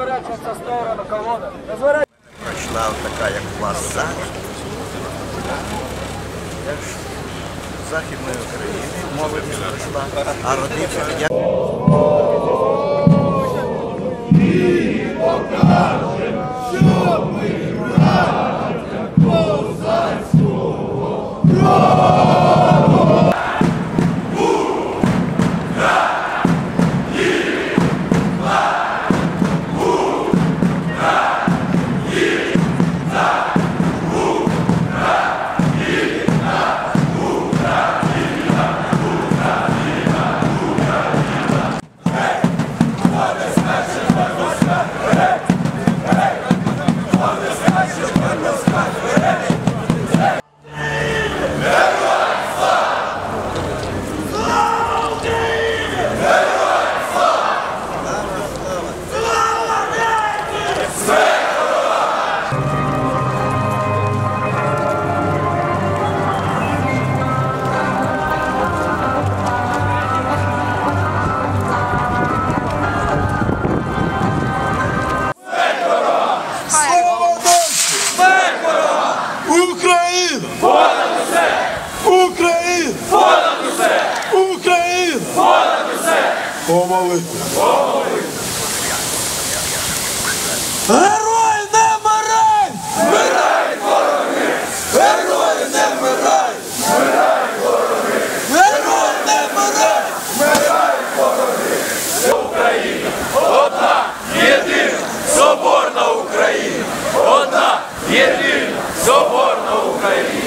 Розворачується в сторону колони. Розворачується. Пройшла така, як влас. Західної України мови пройшла, а родився я. Ми що ми братя. Україна! Понад усе! Україна! Понад усе! Україна! Понад усе! Помолитва! Помолитва! Герой не вмирай! Вмирай, вороги! Герой не вмирай! Вмирай, вороги! Герой не вмирай! Вмирай, вороги! Україна! Одна, єдина, соборна Україна! Одна, єдина, соборна! Україні!